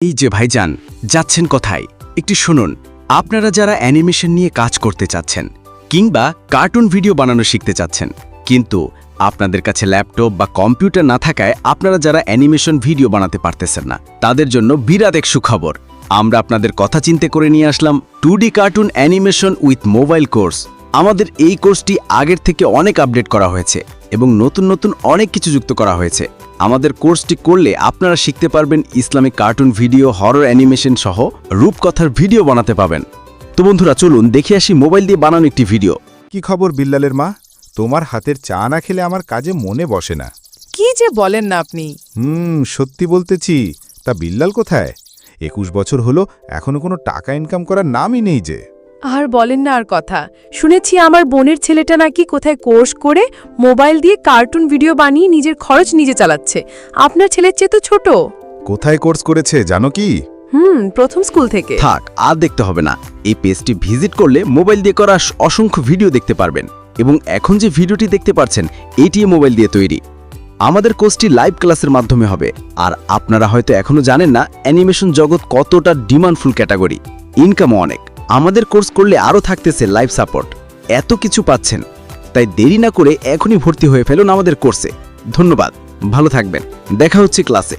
এই যে ভাইজান, যাচ্ছেন কোথায়? একটি শুনুন। আপনারা যারা অ্যানিমেশন নিয়ে কাজ করতে চাচ্ছেন, কিংবা কার্টুন ভিডিও বানানো শিখতে চাচ্ছেন, কিন্তু আপনাদের কাছে ল্যাপটপ বা কম্পিউটার না থাকায় আপনারা যারা অ্যানিমেশন ভিডিও বানাতে পারতেছেন না, তাদের জন্য বিরাট এক সুখবর। আমরা আপনাদের কথা চিন্তে করে নিয়ে আসলাম two cartoon animation with mobile course. আমাদের এই কোর্সটি আগের থেকে অনেক আপডেট করা হয়েছে এবং নতুন নতুন অনেক কিছু যুক্ত করা হয়েছে। আমাদের কোর্সটি করলে আপনারা শিখতে পারবেন Islamic cartoon video horror animation সহ রূপকথার ভিডিও বানাতে পাবেন। তো বন্ধুরা চলুন দেখে আসি মোবাইল দিয়ে বানানো একটি ভিডিও। কি খবর বিল্লালের মা? তোমার হাতের চা না খেলে আমার কাজে মনে বসে না। কি যে বলেন না আপনি। হুম সত্যি বলতেছি। তা বিল্লাল কোথায়? একুশ বছর হলো এখনও কোনো টাকা ইনকাম করার নামই নেই যে। আর বলেন না আর কথা। শুনেছি আমার বোনের ছেলেটা নাকি কোথায় কোর্স করে মোবাইল দিয়ে কার্টুন ভিডিও বানিয়ে নিজের খরচ নিজে চালাচ্ছে। আপনার ছেলের চেয়ে তো ছোট। কোথায় কোর্স করেছে জানো কি? হুম প্রথম স্কুল থেকে। থাক আর দেখতে হবে না। এই পেজটি ভিজিট করলে মোবাইল দিয়ে করা অসংখ্য ভিডিও দেখতে পারবেন এবং এখন যে ভিডিওটি দেখতে পাচ্ছেন এটি মোবাইল দিয়ে তৈরি। আমাদের কোর্সটি লাইভ ক্লাসের মাধ্যমে হবে। আর আপনারা হয়তো এখনও জানেন না অ্যানিমেশন জগৎ কতটা ডিমান্ডফুল ক্যাটাগরি। ইনকামও অনেক। আমাদের কোর্স করলে আরও থাকতেছে লাইফ সাপোর্ট এত কিছু পাচ্ছেন। তাই দেরি না করে এখনই ভর্তি হয়ে ফেলুন আমাদের কোর্সে। ধন্যবাদ। ভালো থাকবেন। দেখা হচ্ছে ক্লাসে